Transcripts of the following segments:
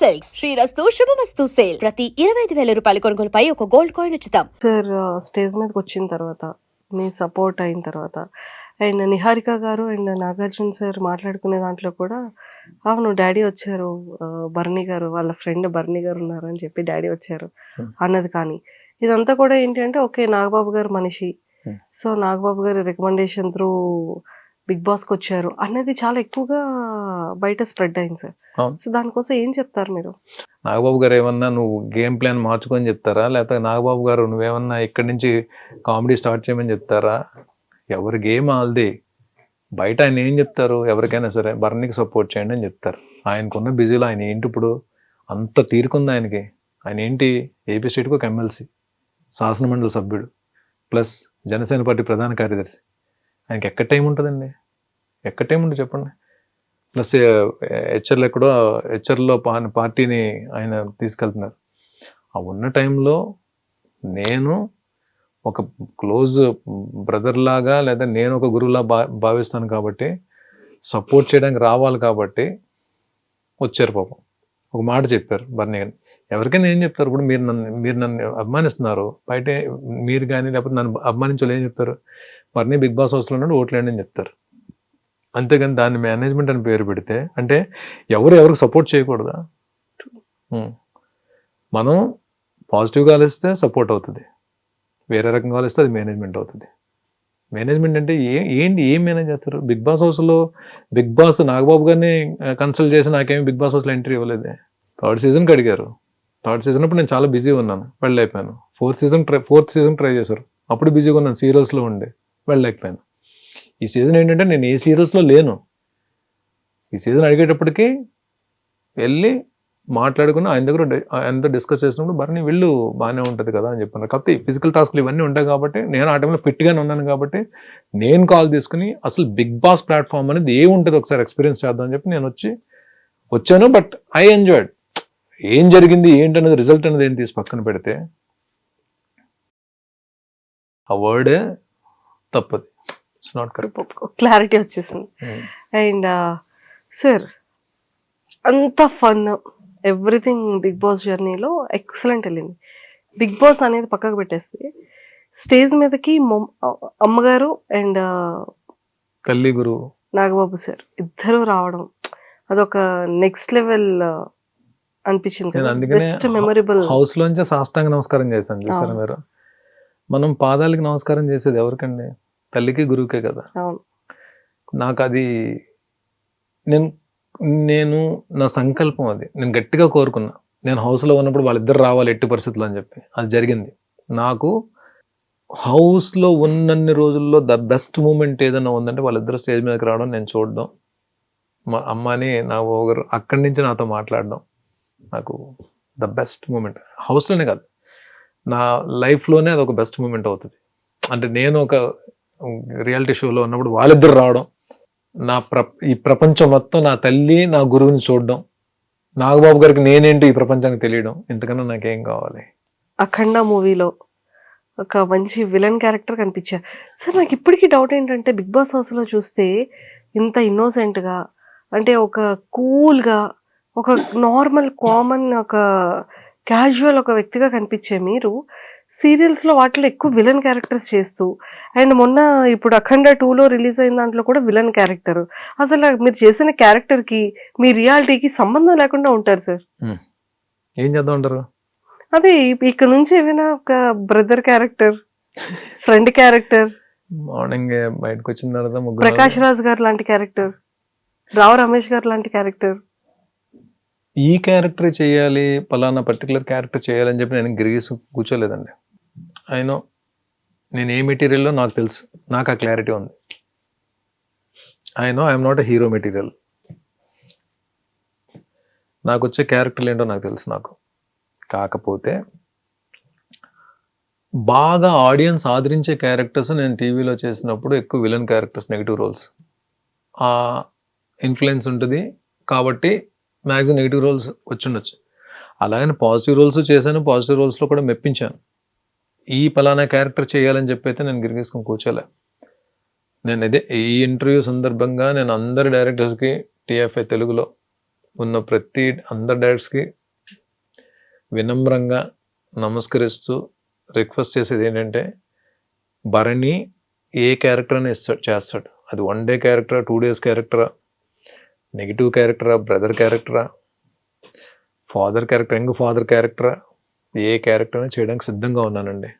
Silks శ్రీరస్తు శుభమస్తు sale ప్రతి ఇరవై ఐదు వేల రూపాయల కొనుగోలుపై ఒక గోల్డ్ కాయిన్ ఉచితం సార్ స్టేజ్ మీదకి వచ్చిన తర్వాత మీ సపోర్ట్ అయిన తర్వాత అండ్ నిహారిక గారు అండ్ నాగార్జున సార్ మాట్లాడుకునే దాంట్లో కూడా అవును డాడీ వచ్చారు బర్నీ గారు వాళ్ళ ఫ్రెండ్ బర్నీ గారు ఉన్నారు అని చెప్పి డాడీ వచ్చారు Hmm. అన్నది కానీ ఇదంతా కూడా ఏంటి అంటే ఓకే నాగబాబు గారు మనిషి Hmm. సో నాగబాబు గారి రికమెండేషన్ త్రూ బిగ్ బాస్కి వచ్చారు అన్నది చాలా ఎక్కువగా బయట స్ప్రెడ్ అయింది సార్. సో దానికోసం ఏం చెప్తారు మీరు? నాగబాబు గారు ఏమన్నా నువ్వు గేమ్ ప్లాన్ మార్చుకొని చెప్తారా? లేకపోతే నాగబాబు గారు నువ్వేమన్నా ఇక్కడి నుంచి కామెడీ స్టార్ట్ చేయమని చెప్తారా? ఎవరి గేమ్ ఆల్ది? బయట ఆయన ఏం చెప్తారు? ఎవరికైనా సరే బర్నీకి సపోర్ట్ చేయండి అని చెప్తారు. ఆయనకున్న బిజీలో ఆయన ఏంటి ఇప్పుడు? అంత తీరుకుంది ఆయనకి. ఆయన ఏంటి? ఏపీ స్టేట్కి ఒక ఎమ్మెల్సీ శాసనమండలి సభ్యుడు ప్లస్ జనసేన పార్టీ ప్రధాన కార్యదర్శి. ఆయనకి ఎక్కడ టైం ఉంటుందండి? ఎక్కడ టైం ఉంటుంది చెప్పండి? ప్లస్ హెచ్ఆర్లో ఎక్కడో హెచ్ఆర్లో పా పార్టీని ఆయన తీసుకెళ్తున్నారు. ఆ ఉన్న టైంలో నేను ఒక క్లోజ్ బ్రదర్ లాగా లేదా నేను ఒక గురువులా భా భావిస్తాను కాబట్టి సపోర్ట్ చేయడానికి రావాలి కాబట్టి వచ్చారు పాపం. ఒక మాట చెప్పారు బర్నీ గారు. ఎవరికైనా ఏం చెప్తారు ఇప్పుడు మీరు నన్ను మీరు నన్ను అభిమానిస్తున్నారు. బయట మీరు కానీ లేకపోతే నన్ను అభిమానించే ఏం చెప్తారు? బర్నీ బిగ్ బాస్ హౌస్లో ఉన్నాడు ఓట్లేండి అని చెప్తారు. అంతేగాని దాన్ని మేనేజ్మెంట్ అని పేరు పెడితే అంటే ఎవరు ఎవరికి సపోర్ట్ చేయకూడదా? Hmm. మనం పాజిటివ్గా ఆలోచిస్తే సపోర్ట్ అవుతుంది. వేరే రకంగా ఆలోచిస్తే అది మేనేజ్మెంట్ అవుతుంది. మేనేజ్మెంట్ అంటే ఏ ఏంటి ఏం మేనేజ్ చేస్తారు? బిగ్ బాస్ హౌస్లో బిగ్ బాస్ నాగబాబు గారిని కన్సల్ట్ చేసి నాకేమి బిగ్ బాస్ హౌస్లో ఎంట్రీ ఇవ్వలేదే. థర్డ్ సీజన్కి అడిగారు. థర్డ్ సీజన్ అప్పుడు నేను చాలా బిజీగా ఉన్నాను వెళ్ళలేకపోయాను. Fourth season try fourth season try చేశారు. అప్పుడు బిజీగా ఉన్నాను సీరియల్స్లో ఉండే వెళ్ళలేకపోయాను. ఈ సీజన్ ఏంటంటే నేను ఏ సీరియస్లో లేను. ఈ సీజన్ అడిగేటప్పటికి వెళ్ళి మాట్లాడుకుని ఆయన దగ్గర ఆయనతో డిస్కస్ చేసినప్పుడు బర్నీ వెళ్ళు బాగానే ఉంటుంది కదా అని చెప్పాను కాకపోతే ఫిజికల్ టాస్క్లు ఇవన్నీ ఉంటాయి కాబట్టి నేను ఆ టైంలో ఫిట్గానే ఉన్నాను కాబట్టి నేను కాల్ తీసుకుని అసలు బిగ్ బాస్ ప్లాట్ఫామ్ అనేది ఏముంటుంది ఒకసారి ఎక్స్పీరియన్స్ చేద్దాం అని చెప్పి నేను వచ్చి వచ్చాను. But I enjoyed. ఏం జరిగింది ఏంటనేది రిజల్ట్ అనేది ఏం తీసి పక్కన పెడితే ఆ వర్డే తప్పది. ఇట్స్ నాట్ కరెక్ట్ క్లారిటీ వచ్చేసింది. అండ్ సార్ అంత ఫన్ ఎవ్రీథింగ్ బిగ్ బాస్ జర్నీలో ఎక్సలెంట్ వెళ్ళింది. బిగ్ బాస్ అనేది పక్కకు పెట్టేస్తే స్టేజ్ మీదకి మొమ్- అమ్మగారు అండ్ తల్లి గురువు. నాగబాబు సార్ ఇద్దరు రావడం అదొక నెక్స్ట్ లెవెల్ అనిపించింది బెస్ట్ మెమొరబుల్ హౌస్ లోంచే సాష్టాంగ నమస్కారం చేశాను చూసారా. మీరు? మనం పాదాలకి నమస్కారం చేసేది ఎవరికండి? తల్లికి గురువుకే కదా. నాకు అది నేను నేను నా సంకల్పం అది. నేను గట్టిగా కోరుకున్నా. నేను హౌస్లో ఉన్నప్పుడు వాళ్ళిద్దరు రావాలి ఎట్టి పరిస్థితుల్లో అని చెప్పి. అది జరిగింది. నాకు హౌస్లో ఉన్నన్ని రోజుల్లో ద బెస్ట్ మూమెంట్ ఏదైనా ఉందంటే వాళ్ళిద్దరు స్టేజ్ మీదకి రావడం నేను చూడడం. మా అమ్మని నా ఒకరు అక్కడి నుంచి నాతో మాట్లాడడం నాకు ద బెస్ట్ మూమెంట్. హౌస్లోనే కాదు. నా లైఫ్లోనే అది ఒక బెస్ట్ మూమెంట్ అవుతుంది. అంటే నేను ఒక రియాలిటీ షోలో ఉన్నప్పుడు వాళ్ళిద్దరు రావడం నా ప్ర ఈ ప్రపంచం మొత్తం నా తల్లి నా గురువుని చూడడం నాగబాబు గారికి నేనేంటి ఈ ప్రపంచానికి తెలియడం ఇంతకన్నా నాకేం కావాలి? అఖండ మూవీలో ఒక మంచి విలన్ క్యారెక్టర్ కనిపించారు. సార్ నాకు ఇప్పటికీ డౌట్ ఏంటంటే బిగ్ బాస్ హౌస్లో చూస్తే ఇంత ఇన్నోసెంట్గా అంటే ఒక కూల్గా ఒక నార్మల్ కామన్ ఒక క్యాజువల్ ఒక వ్యక్తిగా కనిపించే మీరు. సీరియల్స్లో వాటిలో ఎక్కువ విలన్ క్యారెక్టర్స్ చేస్తూ అండ్ మొన్న ఇప్పుడు అఖండ టూలో రిలీజ్ అయిన దాంట్లో కూడా విలన్ క్యారెక్టర్. అసలు మీరు చేసిన క్యారెక్టర్కి మీ రియాలిటీకి సంబంధం లేకుండా ఉంటారు సార్. ఏం చేద్దాం అంటారు? అదే ఇక్కడ నుంచి ఏమైనా ఒక brother character friend character. Morning బయటకు వచ్చిన తర్వాత ప్రకాష్ రాజ్ గారు లాంటి క్యారెక్టర్ రావు రమేష్ గారు లాంటి క్యారెక్టర్. ఈ క్యారెక్టర్ చేయాలి పలానా పర్టికులర్ క్యారెక్టర్ చేయాలని చెప్పి నేను గిరిగీసి కూర్చోలేదండి. అయినో నేను ఏ మెటీరియల్లో నాకు తెలుసు. నాకు ఆ క్లారిటీ ఉంది. I I'm not a hero material నాకు వచ్చే క్యారెక్టర్లు ఏంటో నాకు తెలుసు నాకు. కాకపోతే బాగా ఆడియన్స్ ఆదరించే క్యారెక్టర్స్ నేను టీవీలో చేసినప్పుడు ఎక్కువ విలన్ క్యారెక్టర్స్ నెగిటివ్ రోల్స్ ఆ ఇన్ఫ్లుయెన్స్ ఉంటుంది. కాబట్టి మ్యాక్సిమం నెగిటివ్ రోల్స్ వచ్చిండొచ్చు. అలాగని పాజిటివ్ రోల్స్ చేశాను పాజిటివ్ రోల్స్లో కూడా మెప్పించాను. ఈ పలానా క్యారెక్టర్ చేయాలని చెప్పి అయితే నేను గిరిగేసుకుని కూర్చోలే. నేను ఇదే ఈ ఇంటర్వ్యూ సందర్భంగా నేను అందరి డైరెక్టర్స్కి టీఎఫ్ఐ తెలుగులో ఉన్న ప్రతి అందరి డైరెక్టర్స్కి వినమ్రంగా నమస్కరిస్తూ రిక్వెస్ట్ చేసేది ఏంటంటే భరణి ఏ క్యారెక్టర్ అని ఇస్తాడు చేస్తాడు. అది వన్ డే క్యారెక్టరా టూ డేస్ క్యారెక్టరా? నెగిటివ్ క్యారెక్టరా బ్రదర్ క్యారెక్టరా ఫాదర్ క్యారెక్టర్ యంగ్ ఫాదర్ క్యారెక్టరా ఏ క్యారెక్టర్ చేయడానికి సిద్ధంగా ఉన్నానండి.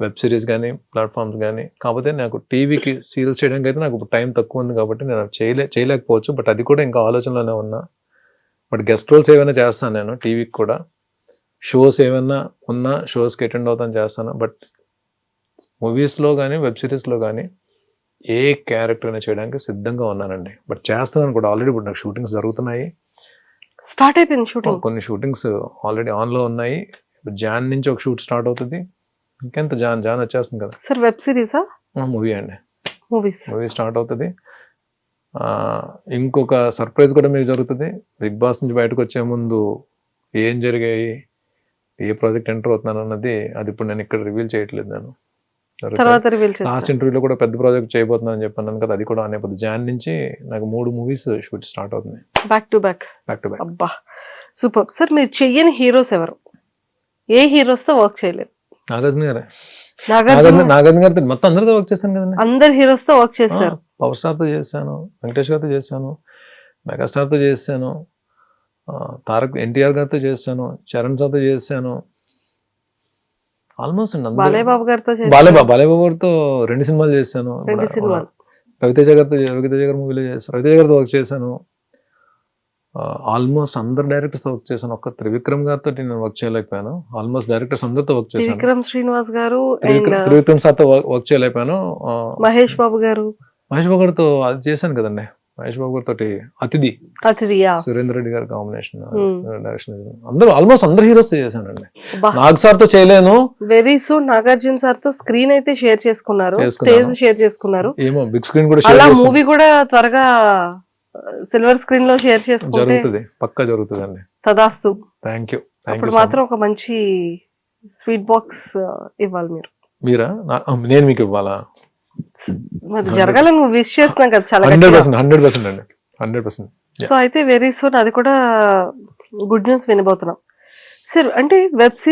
వెబ్ సిరీస్ కానీ ప్లాట్ఫామ్స్ కానీ కాకపోతే నాకు టీవీకి సీరియల్స్ చేయడానికి అయితే నాకు టైం తక్కువ ఉంది కాబట్టి నేను చేయలే చేయలేకపోవచ్చు. బట్ అది కూడా ఇంకా ఆలోచనలోనే ఉన్నా. బట్ గెస్ట్ రోల్స్ ఏమైనా చేస్తాను నేను టీవీకి కూడా. షోస్ ఏమైనా ఉన్నా షోస్కి అటెండ్ అవుతాను చేస్తాను. బట్ మూవీస్లో కానీ వెబ్ సిరీస్లో కానీ ఏ క్యారెక్టర్ అయినా చేయడానికి సిద్ధంగా ఉన్నానండి. బట్ చేస్తున్నాను కూడా ఆల్రెడీ ఇప్పుడు నాకు షూటింగ్స్ జరుగుతున్నాయి. స్టార్ట్ అయిపోయింది షూటింగ్ కొన్ని షూటింగ్స్ ఆల్రెడీ ఆన్లో ఉన్నాయి. ఇప్పుడు జాన్ నుంచి ఒక షూట్ స్టార్ట్ అవుతుంది. ఇంకెంత జాన్ జాన్ వచ్చేస్తుంది కదా. సార్ వెబ్ సిరీసా మూవీ అండి. మూవీస్ మూవీ స్టార్ట్ అవుతుంది. ఇంకొక సర్ప్రైజ్ కూడా మీకు జరుగుతుంది. బిగ్ బాస్ నుంచి బయటకు వచ్చే ముందు ఏం జరిగాయి? ఏ ప్రాజెక్ట్ ఎంటర్ అవుతున్నాను అన్నది అది ఇప్పుడు నేను ఇక్కడ రివీల్ చేయట్లేదు నేను. తర్వాత లాస్ట్ ఇంటర్వ్యూలో కూడా పెద్ద ప్రాజెక్ట్ చేయబోతున్నాను చెప్పాను కదా అది కూడా అనేపోతుంది జాన్ నుంచి నాకు మూడు మూవీస్ షూట్ స్టార్ట్ అవుతుంది back to back back to back అబ్బా సూపర్ సార్ మీరు చెయ్యని హీరోస్ ఎవరు? ఏ హీరోస్తో వర్క్ చేయలేదు? నాగార్జున గారే. నాగార్జున గారితో మొత్తం అందరితో వర్క్ చేస్తాను కదండి. అందరు హీరోస్తో వర్క్ చేశారు పవర్ స్టార్తో చేశాను వెంకటేష్ గారితో చేశాను మెగాస్టార్తో చేశాను ఆ, తారక్ ఎన్టీఆర్ గారితో చేశాను చరణ్ సార్తో చేశాను ఆల్మోస్ట్ అండి అందరూ- బాలయ్య బాబు గారితో చేశారు. బాలేబా బాలేబాబు గారితో రెండు సినిమాలు చేశాను. రవితేజ గారితో రవితేజ గారి మూవీలో చేశాను. రవితేజ గారితో వర్క్ చేశాను. ఆల్మోస్ట్ అందరు డైరెక్టర్స్ వర్క్ చేశాను. ఒక్క త్రివిక్రమ్ గారితో నేను వర్క్ చేయలేకపోయాను. ఆల్మోస్ట్ డైరెక్టర్స్ అందరితో వర్క్ చేశాను. త్రివిక్రమ్ శ్రీనివాస్ గారు త్రివిక్రమ్ సార్తో వర్క్ చేయలేకపోయాను. మహేష్ బాబు గారు. మహేష్ బాబు గారితో అది చేశాను కదండి. మహేష్ బాబు గారితో అతిథి. సురేందర్ రెడ్డి గారి కాంబినేషన్ Hmm. డైరెక్షన్ అందరూ ఆల్మోస్ట్ అందరు హీరోస్ చేశానండి నాగ్ సార్తో చేయలేను. వెరీ సూన్ నాగార్జున సార్తో స్క్రీన్ అయితే షేర్ చేసుకున్నారు. స్టేజ్ షేర్ చేసుకున్నారు. ఏమో బిగ్ స్క్రీన్ కూడా అలా మూవీ కూడా త్వరగా సిల్వర్ స్క్రీన్లో షేర్ చేసుకుంటే జరుగుతుంది పక్కా జరుగుతుంది అండి తదాస్తు థ్యాంక్ యూ అప్పుడు మాత్రం ఒక మంచి స్వీట్ బాక్స్ ఇవ్వాలి మీరు. మీరా? నేను మీకు ఇవ్వాలా? మరి జరగాలని నువ్వు విష్ చేస్తున్నాం కదా చాలా హండ్రెడ్. పర్సెంట్ హండ్రెడ్ పర్సెంట్ అండి. హండ్రెడ్ పర్సెంట్ సో అయితే వెరీ సూన్ అది కూడా గుడ్ న్యూస్ వినబోతున్నాం. సార్ అంటే వెబ్ సిరీస్